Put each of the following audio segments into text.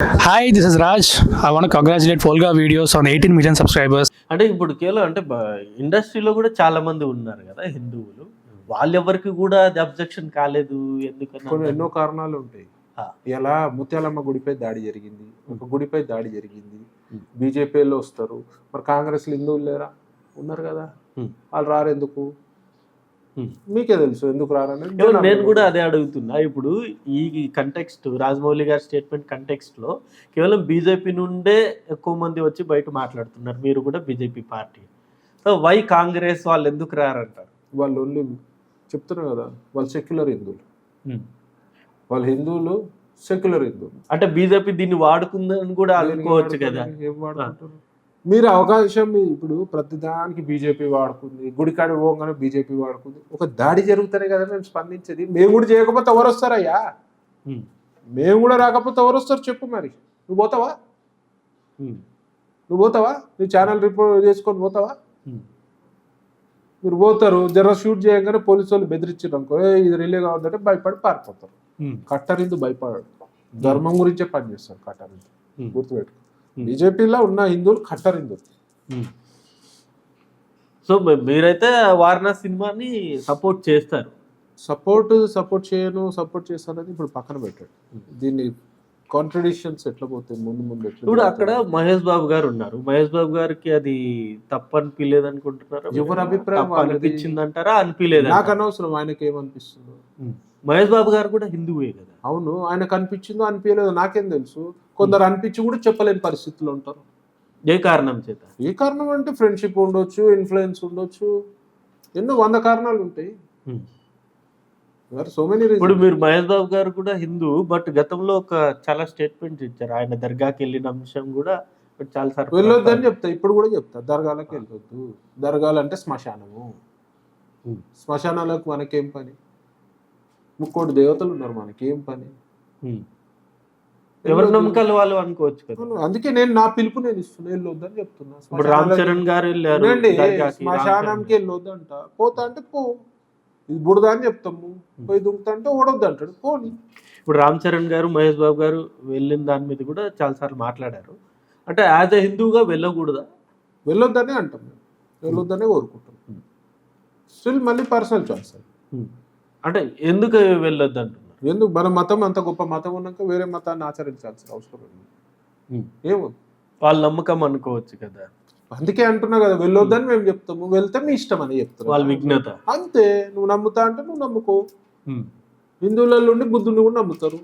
Hi, this is Raj. I want to congratulate Folga Videos on 18 million subscribers. అంటే ఇప్పుడు కేవలం అంటే ఇండస్ట్రీలో కూడా చాలా మంది ఉన్నారు కదా హిందువులు వాళ్ళెవరికి కూడా అది అబ్జెక్షన్ కాలేదు ఎందుకని కొన్ని ఎన్నో కారణాలు ఉంటాయి. ఎలా ముత్యాలమ్మ గుడిపై దాడి జరిగింది ఒక గుడిపై దాడి జరిగింది. బీజేపీలో వస్తారు మరి కాంగ్రెస్లో హిందువులు లేరా ఉన్నారు కదా. వాళ్ళు రారు ఎందుకు. మీకే తెలుసు ఎందుకు జనాలు నేను కూడా అదే అడుగుతున్నా. ఇప్పుడు ఈ కంటెక్స్ట్ రాజమౌళి గారి స్టేట్మెంట్ కంటెక్స్ట్లో కేవలం బీజేపీ నుండే ఎక్కువ మంది వచ్చి బయట మాట్లాడుతున్నారు. మీరు కూడా BJP party. So why Congress వాళ్ళు ఎందుకు రారంటారు? వాళ్ళు ఓన్లీ చెప్తున్నారు కదా వాళ్ళు సెక్యులర్ హిందువులు. వాళ్ళు హిందువులు సెక్యులర్ హిందువులు. అంటే బీజేపీ దీన్ని వాడుకుందని కూడా అనుకోవచ్చు కదా. ఏం వాడుకుంటారు? మీరు అవకాశం మీ- ఇప్పుడు ప్రతిదానికి బీజేపీ వాడుకుంది గుడికాడ పోగానే బీజేపీ వాడుకుంది. ఒక దాడి జరుగుతానే కదా మేము స్పందించేది. మేము కూడా చేయకపోతే ఎవరు వస్తారయ్యా? మేము కూడా రాకపోతే ఎవరు వస్తారు చెప్పు మరి. నువ్వు పోతావా? నువ్వు పోతావా? నువ్వు ఛానల్ రిపోర్ట్ చేసుకొని పోతావా? మీరు పోతారు జర షూట్ చేయగానే పోలీసు వాళ్ళు బెదిరించారు అనుకో "ఏయ్, ఇది రిలే కావద్దంటే భయపడి పారిపోతారు. కట్టరిందు భయపడాడు ధర్మం గురించే పనిచేస్తారు కట్టరిందు. ఉమ్, గుర్తుపెట్టు Hmm. బీజేపీలో ఉన్న హిందువులు కట్టరిందులు. ఉమ్. సో మీ- మీరైతే వారణాసి సినిమాని సపోర్ట్ చేస్తారు. సపోర్ట్ సపోర్ట్ చేయను సపోర్ట్ చేస్తానని ఇప్పుడు పక్కన పెట్టాడు. దీన్ని కాంట్రడిక్షన్స్ ఎట్లా పోతాయి? ముందు ముందు ఇప్పుడు? అక్కడ మహేష్ బాబు గారు ఉన్నారు. మహేష్ బాబు గారికి అది తప్పు అనిపించలేదు అనుకుంటున్నారా ఎవరి అభిప్రాయం. అనిపించింది అంటారా అనిపించలేదు నాకు అనవసరం ఆయనకి ఏమనిపిస్తుందో. మహేష్ బాబు గారు కూడా హిందువే కదా. అవును ఆయనకు అనిపించిందో అనిపించలేదో నాకేం తెలుసు. కొందరు అనిపించి కూడా చెప్పలేని పరిస్థితుల్లో ఉంటారు. ఏ కారణం చేత? ఏ కారణం అంటే ఫ్రెండ్షిప్ ఉండొచ్చు ఇన్ఫ్లుయెన్స్ ఉండొచ్చు ఎన్నో వంద కారణాలు ఉంటాయి. సో మెనీ ఇప్పుడు మీరు మహేష్ బాబు గారు కూడా హిందూ బట్ గతంలో ఒక చాలా స్టేట్మెంట్స్ ఇచ్చారు. ఆయన దర్గాకి వెళ్ళిన అంశం కూడా చాలా సార్ వెళ్ళొద్దని చెప్తా ఇప్పుడు కూడా చెప్తా. దర్గాలకు వెళ్ళొద్దు. దర్గాలు అంటే శ్మశానము. శ్మశానాలకు మనకేం పని? ముక్కోటి దేవతలు ఉన్నారు మనకేం పని? ఎవరి నమ్మకాలు వాళ్ళు అనుకోవచ్చు కదా. అందుకే నేను నా పిలుపు నేను ఇస్తున్నా వెళ్ళొద్దని చెప్తున్నా. ఇప్పుడు రామ్ చరణ్ గారు వెళ్ళారు వెళ్ళొద్దు అంట పోతా అంటే పో. ఇది బుడద అని చెప్తాము. పోయి దుంకుతా అంటే ఓడొద్దు అంటాడు. పోని. ఇప్పుడు రామ్ చరణ్ గారు మహేష్ బాబు గారు వెళ్ళిన దాని మీద కూడా చాలా సార్లు మాట్లాడారు. అంటే యాజ్ ఎ హిందూగా వెళ్ళకూడదా? వెళ్ళొద్దనే అంటాం మేము. వెళ్ళొద్దనే కోరుకుంటాం స్టిల్ మళ్ళీ పర్సనల్ చాయిస్ అంటే ఎందుకు వెళ్ళొద్దు అంటున్నారు ఎందుకు? మన మతం అంత గొప్ప మతం ఉన్నాక వేరే మతాన్ని ఆచరించాల్సిన అవసరం ఉంది. ఏమో. వాళ్ళ నమ్మకం అనుకోవచ్చు కదా. అందుకే అంటున్నా కదా వెళ్ళొద్దని మేము చెప్తాము వెళ్తే మీ ఇష్టం అని చెప్తారు వాళ్ళ విఘ్నత అంతే. నువ్వు నమ్ముతా అంటే నువ్వు నమ్ముకో. హిందువులలో ఉండి బుద్ధుని కూడా నమ్ముతారు.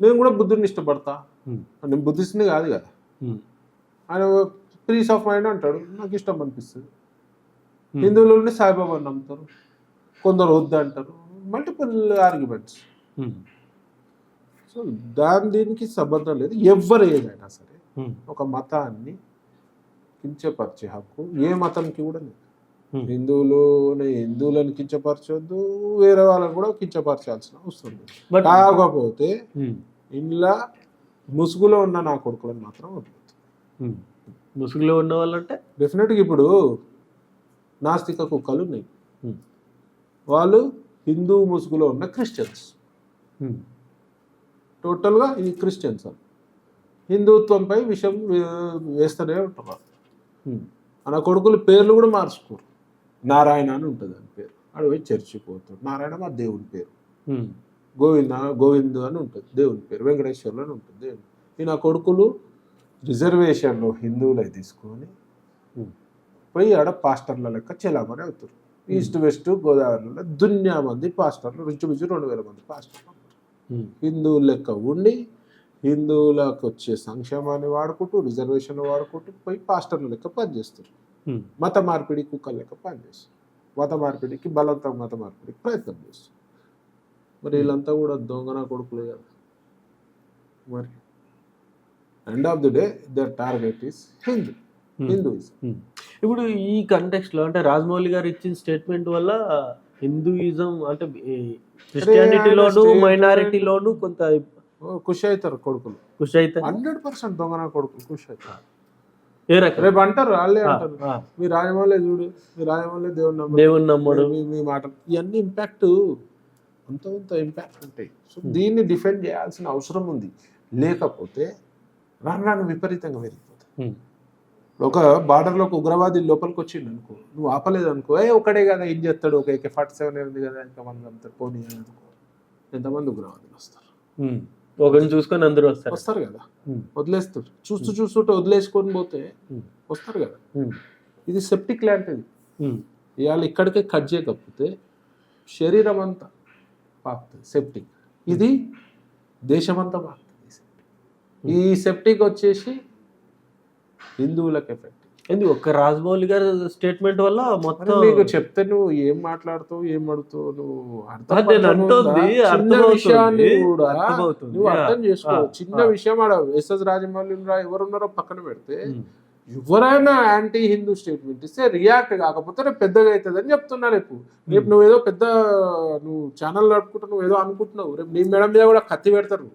నేను కూడా బుద్ధుని ఇష్టపడతా. నేను బుద్ధిస్ట్ని కాదు కదా. ఆయన పీస్ ఆఫ్ మైండ్ అంటాడు. నాకు ఇష్టం అనిపిస్తుంది. హిందువులు ఉండి సాయిబాబాని నమ్ముతారు. కొందరు వద్దు అంటారు మల్టిపుల్ ఆర్గ్యుమెంట్స్ సో దాని దీనికి సంబంధం లేదు. ఎవరు ఏదైనా సరే ఒక మతాన్ని కించపరిచే హక్కు ఏ మతంకి కూడా లేదు. హిందువులు హిందువులను కించపరచొద్దు వేరే వాళ్ళని కూడా కించపరచాల్సిన అవసరం లేదు. బట్ కాకపోతే ఇంట్లో ముసుగులో ఉన్న నా కొడుకులను మాత్రం వదలొద్దు. ముసుగులో ఉన్న వాళ్ళంటే? డెఫినెట్గా ఇప్పుడు నాస్తిక కుక్కలు ఉన్నాయి. Hmm. వాళ్ళు హిందూ ముసుగులో ఉన్న క్రిస్టియన్స్. టోటల్గా ఈ క్రిస్టియన్స్. హిందుత్వంపై విషయం వేస్తూనే ఉంటున్నారు. మన కొడుకులు పేర్లు కూడా మార్చుకోరు. నారాయణ అని ఉంటుంది అని పేరు. ఆడు పోయి చర్చికి పోతాడు. నారాయణ మా దేవుని పేరు. గోవింద గోవిందు అని ఉంటుంది. దేవుని పేరు. వెంకటేశ్వర్లు అని ఉంటుంది. దేవుని ఈ నా కొడుకులు రిజర్వేషన్లో హిందువులై తీసుకొని. పోయి ఆడ పాస్టర్ల లెక్క చెలామణి అవుతారు. ఈస్ట్ వెస్ట్ గోదావరిలో దున్యా మంది పాస్టర్లు రుచి రెండు వేల మంది పాస్టర్లు ఉన్నారు. హిందువుల లెక్క ఉండి హిందువులకు వచ్చే సంక్షేమాన్ని వాడుకుంటూ రిజర్వేషన్ వాడుకుంటూ పోయి పాస్టర్ల లెక్క పనిచేస్తారు. మత మార్పిడి కుక్కల లెక్క పనిచేస్తారు. మత మార్పిడికి బలవంతం మత మార్పిడికి ప్రయత్నం చేస్తారు. మరి వీళ్ళంతా కూడా దొంగన కొడుకులే కదా. మరి end of the day their target is Hindu Hinduism. ఇప్పుడు ఈ కంటెక్స్ట్లో అంటే రాజమౌళి గారు ఇచ్చిన స్టేట్మెంట్ వల్ల హిందూయిజం అంటే క్రిస్టియానిటీలోను మైనారిటీలోను కొంత ఖుషి అవుతారు కొడుకులు. ఖుషి అయితే హండ్రెడ్ పర్సెంట్ దొంగన కొడుకులు ఖుషి అవుతారు ఏ రకం రేపు అంటారు వాళ్ళే అంటారు. మీ రాజమౌళి చూడు మీ రాజమౌళి దేవుని నమ్మడు. దేవుని నమ్మడు. మీ మాట ఇవన్నీ ఇంపాక్ట్ అంత అంత ఇంపాక్ట్ ఉంటాయి. సో దీన్ని డిఫెండ్ చేయాల్సిన అవసరం ఉంది. లేకపోతే రాను రాను విపరీతంగా పెరిగిపోతుంది ఒక బార్డర్లో ఒక ఉగ్రవాది లోపలికి వచ్చిండు అనుకో. నువ్వు ఆపలేదు అనుకో. ఏ ఒకడే కదా ఏం చేస్తాడు? ఒక ఏకే ఫార్టీ సెవెన్ ఉంది కదా? ఇంకా మంది అంతా పోనీ అని అనుకో ఎంతమంది ఉగ్రవాదులు వస్తారు. ఒకరిని చూసుకొని అందరూ వస్తారు. వస్తారు కదా. వదిలేస్తారు. చూస్తూ చూస్తుంటే వదిలేసుకొని పోతే. వస్తారు కదా. ఇది సెప్టిక్ లాంటిది. ఇవాళ ఇక్కడికే కట్ చేయకపోతే శరీరం అంతా పాకుతుంది సెప్టిక్ ఇది దేశమంతా పాకుతుంది ఈ సెప్టిక్ వచ్చేసి హిందువులకు ఎఫెక్ట్ ఏంది ఒక్క రాజమౌళి గారి స్టేట్మెంట్ వల్ల మొత్తం మీకు చెప్తే నువ్వు ఏం మాట్లాడుతావు ఏం అడుగుతావు నువ్వు అర్థం నేను? అంటుంది, చిన్న అర్థమవుతుంది, విషయాన్ని కూడా అర్థమవుతుంది. నువ్వు అర్థం చేసుకో చిన్న. విషయం ఆడ ఎస్ఎస్ రాజమౌళి ఎవరున్నారో పక్కన పెడితే. ఎవరైనా యాంటీ హిందూ స్టేట్మెంట్ ఇస్తే రియాక్ట్ కాకపోతే రేపు పెద్దగా అవుతుంది అని చెప్తున్నా రేపు రేపు నువ్వు ఏదో పెద్ద నువ్వు ఛానల్ నడుపుకుంటూ నువ్వు ఏదో అనుకుంటున్నావు రేపు నీ మెడ మీద కూడా కత్తి పెడతారు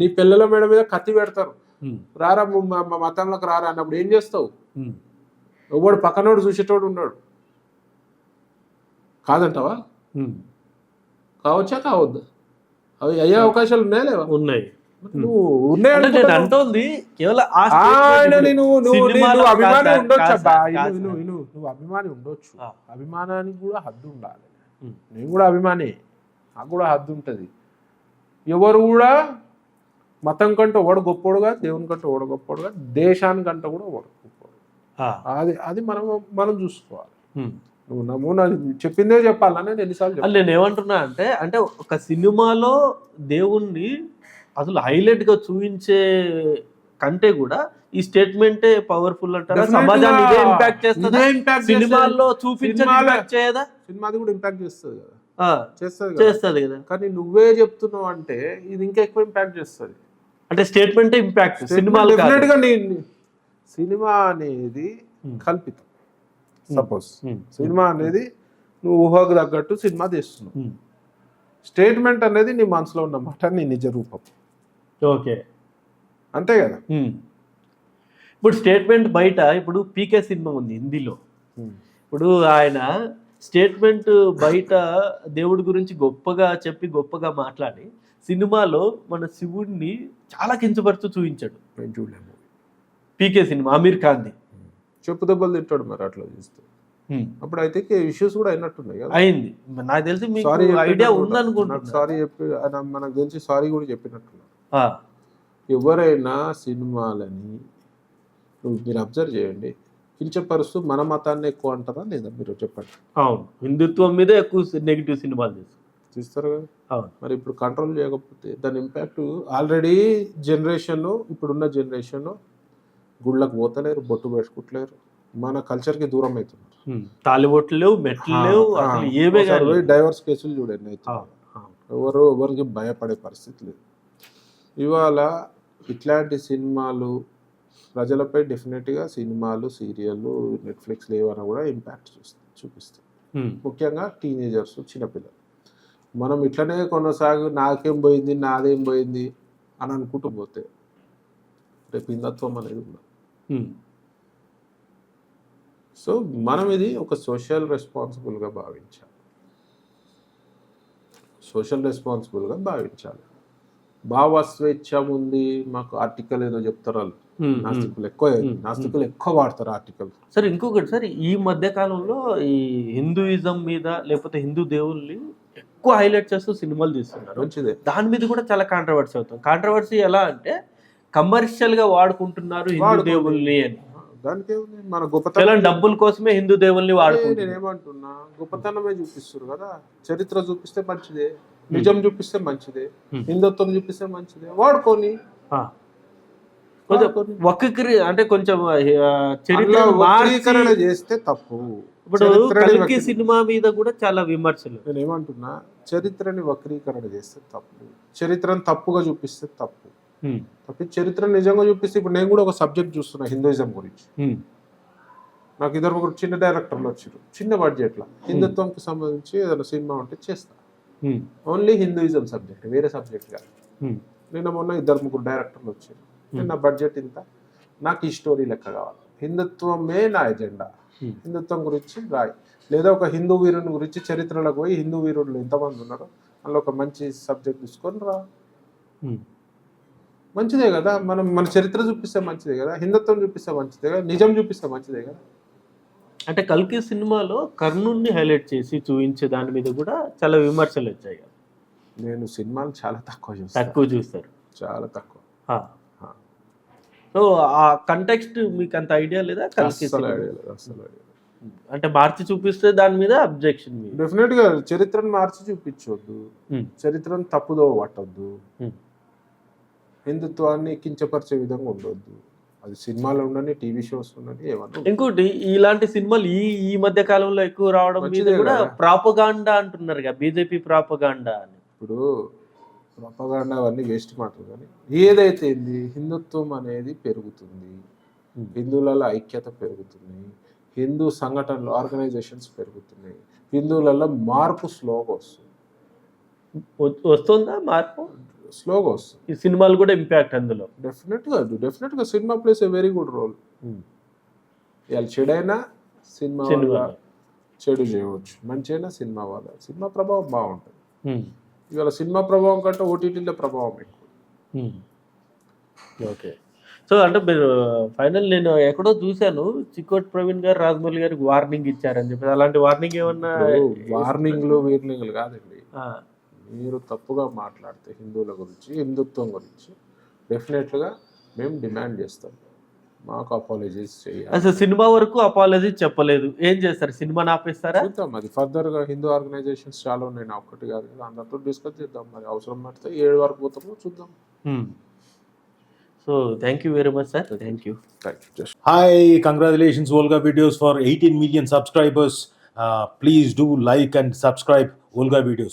నీ పిల్లల మెడ మీద కత్తి పెడతారు. రారా మతంలోకి రారా అన్నప్పుడు ఏం చేస్తావు. ఎవడు పక్కనోడు చూసేటోడు ఉన్నాడు. కాదంటావా. కావచ్చా కావద్దా? అవి అయ్యే అవకాశాలు ఉన్నాయా లేవా? ఉన్నాయి. అంటోంది కేవలం అభిమాని ఉండొచ్చు. నువ్వు అభిమాని ఉండొచ్చు. అభిమానానికి కూడా హద్దు ఉండాలి. నేను కూడా అభిమాని. నాకు కూడా హద్దు ఉంటుంది. ఎవరు కూడా మతం కంటే ఒకడు గొప్పోడుగా దేవుని కంటే ఒకడు గొప్పోడుగా దేశానికంటే కూడా ఒకడు గొప్పోడు. అది అది మనం మనం చూసుకోవాలి. నువ్వు నమూనా చెప్పిందే చెప్పాలని నేను ఎన్నిసార్లు నేను ఏమంటున్నా అంటే అంటే ఒక సినిమాలో దేవుణ్ణి అసలు హైలైట్గా చూపించే కంటే కూడా ఈ స్టేట్మెంటే పవర్ఫుల్ అంటారా? సమాజాన్ని ఇదే. ఇంపాక్ట్ చేస్తుందా. సినిమాల్లో చూపించే సినిమాలో- impact చేయదా? సినిమాది కూడా ఇంపాక్ట్ కదా. చేస్తుంది కదా. చేస్తది కదా. కానీ నువ్వే చెప్తున్నావు అంటే ఇది ఇంకా ఎక్కువ ఇంపాక్ట్ చేస్తుంది. అంటే స్టేట్మెంట్ ఇంపాక్ట్ నీ సినిమా అనేది Hmm. కల్పితం. Suppose um. సినిమా అనేది నువ్వు ఊహకు తగ్గట్టు సినిమా తీస్తున్నావు. స్టేట్మెంట్ అనేది నీ మనసులో ఉన్న మాట నీ నిజ రూపం. ఓకే అంతే కదా. ఇప్పుడు స్టేట్మెంట్ బయట ఇప్పుడు పీకే సినిమా ఉంది హిందీలో. ఇప్పుడు ఆయన స్టేట్మెంట్ బయట దేవుడి గురించి గొప్పగా చెప్పి గొప్పగా మాట్లాడి సినిమాలో మన శివుడిని చాలా కించపరుచు చూపించాడు. నేను చూడలేము పీకే సినిమా అమీర్ ఖాన్ది. చెప్పు దెబ్బలు తింటాడు మరి అట్లా చూస్తే. అప్పుడు అయితే ఇష్యూస్ కూడా అయినట్టున్నాయి కదా. అయింది. నాకు తెలిసి మీకు సారీ ఐడియా ఉందనుకుంటున్నా. సారీ చెప్పి ఆయన మనకు తెలిసి సారీ కూడా చెప్పినట్టున్నారు ఆ, ఎవరైనా సినిమాలని మీరు అబ్జర్వ్ చేయండి. కించపరుస్తూ మన మతాన్ని ఎక్కువ అంటారా లేదా మీరు చెప్పండి. అవును. హిందుత్వం మీదే ఎక్కువ నెగిటివ్ సినిమాలు చేస్తారు చూస్తారు కదా? అవును. మరి ఇప్పుడు కంట్రోల్ చేయకపోతే దాని ఇంపాక్ట్ ఆల్రెడీ జనరేషన్ ఇప్పుడున్న జనరేషన్ గుళ్ళకు పోతలేరు బొట్టు పెట్టుకుంటలేరు. మన కల్చర్కి దూరం అవుతున్నారు. తాలిబొట్లు లేవు మెట్లు లేవు అసలు ఏవే కానీ డైవర్స్ కేసులు చూడండి అయితే. ఎవరు ఎవరికి భయపడే పరిస్థితి లేదు. ఇవాళ ఇట్లాంటి సినిమాలు ప్రజలపై డెఫినెట్గా సినిమాలు సీరియళ్ళు నెట్ఫ్లిక్స్లు ఏమైనా కూడా ఇంపాక్ట్ చూస్తాయి చూపిస్తాయి. ముఖ్యంగా టీనేజర్స్ చిన్నపిల్లలు మనం ఇట్లనే కొనసాగు నాకేం పోయింది నాదేం పోయింది అని అనుకుంటూ పోతే రేపు హిందుత్వం అనేది కూడా. సో మనం ఇది ఒక సోషల్ రెస్పాన్సిబుల్గా భావించాలి సోషల్ రెస్పాన్సిబుల్గా భావించాలి భావ స్వేచ్ఛ ఉంది మాకు ఆర్టికల్ ఏదో చెప్తారు వాళ్ళు. నాస్తికులు ఎక్కువ. నాస్తికులు ఎక్కువ వాడతారు ఆర్టికల్. సార్ ఇంకొకటి సార్ ఈ మధ్య కాలంలో ఈ హిందూయిజం మీద లేకపోతే హిందూ దేవుల్ని ఎక్కువ హైలైట్ చేస్తూ సినిమాలు తీస్తున్నారు. మంచిదే. దాని మీద కూడా చాలా కాంట్రవర్సీ అవుతుంది. కాంట్రవర్సీ ఎలా అంటే కమర్షియల్గా వాడుకుంటున్నారు హిందూ. దేవుల్ని అని. దానికి మన గొప్పతనం డబ్బుల కోసమే హిందూ దేవుల్ని వాడుకుంటున్నారు. నేనేమంటున్నా? గొప్పతనమే చూపిస్తారు కదా. చరిత్ర చూపిస్తే మంచిదే. నిజం చూపిస్తే మంచిదే. హిందుత్వం చూపిస్తే మంచిదే. వాడుకొని. కొంచెం. వక్రీకరి అంటే కొంచెం చరిత్ర వక్రీకరణ చేస్తే తప్పు ఇప్పుడు కల్కి సినిమా మీద కూడా చాలా విమర్శలు నేను ఏమంటున్నా చరిత్రని వక్రీకరణ చేస్తే తప్పు చరిత్రను తప్పుగా చూపిస్తే తప్పు. తప్పి చరిత్ర నిజంగా చూపిస్తే ఇప్పుడు నేను కూడా ఒక సబ్జెక్ట్ చూస్తున్నా హిందూయిజం గురించి. నాకు ఇద్దరు ఒక చిన్న డైరెక్టర్లు వచ్చారు చిన్న బడ్జెట్లో హిందుత్వంకి సంబంధించి ఏదైనా సినిమా ఉంటే చేస్తా. ఓన్లీ హిందూయిజం సబ్జెక్ట్ వేరే సబ్జెక్ట్ కాదు. నిన్న మొన్న ఇద్దరు ముగ్గురు డైరెక్టర్లు వచ్చారు నా బడ్జెట్ ఇంత? నాకు ఈ స్టోరీ లెక్క కావాలి. హిందుత్వమే నా ఎజెండా. హిందుత్వం గురించి రాయి. లేదా ఒక హిందూ వీరుని గురించి చరిత్రలోకి పోయి హిందూ వీరులు ఎంతమంది ఉన్నారు అందులో ఒక మంచి సబ్జెక్ట్ తీసుకొని రా. మంచిదే కదా? మనం మన చరిత్ర చూపిస్తే మంచిదే కదా? హిందుత్వం చూపిస్తే మంచిదే కదా? నిజం చూపిస్తే మంచిదే కదా? అంటే కల్కి సినిమాలో కర్ణుడిని హైలైట్ చేసి చూపించే దాని మీద కూడా చాలా విమర్శలు వచ్చాయి కదా. నేను సినిమాలు చాలా తక్కువ చూస్తాను తక్కువ చూస్తారు. చాలా తక్కువ. సో ఆ కంటెక్స్ట్ మీకు అంత ఐడియా లేదా కల్కి అస్సలు సినిమా? idea లేదు, అస్సలు idea లేదు. అంటే మార్చి చూపిస్తే దాని మీద అబ్జెక్షన్ మీద డెఫినెట్గా చరిత్రను మార్చి చూపించవద్దు Hmm. చరిత్రను తప్పుదో పట్టొద్దు Hmm. హిందుత్వాన్ని కించపరిచే విధంగా ఉండొద్దు అది సినిమాలో ఉండని టీవీ షోస్ ఉండని ఏమన్నా ఇంకోటి ఇలాంటి సినిమాలు ఈ ఈ మధ్య కాలంలో ఎక్కువ రావడం మీద మంచిదే కూడా కదా. ప్రాపగాండా అంటున్నారు బీజేపీ ప్రాపగాండా అని ఇప్పుడు ప్రపగాండ అవన్నీ వేస్ట్ మాటలు కానీ ఏదైతే ఏంది? హిందుత్వం అనేది పెరుగుతుంది. హిందువులలో ఐక్యత పెరుగుతుంది. హిందూ సంఘటనలు ఆర్గనైజేషన్స్ పెరుగుతున్నాయి. హిందువులలో మార్పు స్లోగా వస్తుంది. వస్తుందా మార్పు? స్లోగా వస్తుంది. ఈ సినిమాలు కూడా ఇంపాక్ట్ అందులో. డెఫినెట్గా డెఫినెట్గా cinema plays a very good role. ఇవాళ చెడైనా సినిమా చెడు చేయవచ్చు. మంచి అయినా సినిమా వల్ల సినిమా ప్రభావం బాగుంటుంది. ఇవాళ సినిమా ప్రభావం కంటే ఓటీటీలో ప్రభావం ఎక్కువ. ఓకే సో అంటే మీరు ఫైనల్ నేను ఎక్కడో చూశాను చిక్కోటి ప్రవీణ్ గారు రాజమౌళి గారికి వార్నింగ్ ఇచ్చారని చెప్పి అలాంటి వార్నింగ్ ఏమన్నా వార్నింగ్లు వీర్నింగ్లు కాదండి. మీరు తప్పుగా మాట్లాడితే హిందువుల గురించి హిందుత్వం గురించి డెఫినెట్గా మేము డిమాండ్ చేస్తాం. మాకు అపాలజీస్ చేయాలి అసలు సినిమా వరకు అపాలజీ చెప్పలేదు. ఏం చేస్తారు? సినిమా ఆపేస్తారా? చూద్దాం అది ఫర్దర్గా హిందూ ఆర్గనైజేషన్స్ చాలా ఉన్నాయి. నా ఒక్కటి కాదు కదా. అందరితో డిస్కస్ చేద్దాం మరి. అవసరం పడితే ఏడు వరకు పోతామో చూద్దాం. So thank you very much sir thank you thank you just Hi, congratulations, Volga Videos, for 18 million subscribers. Uh, please do like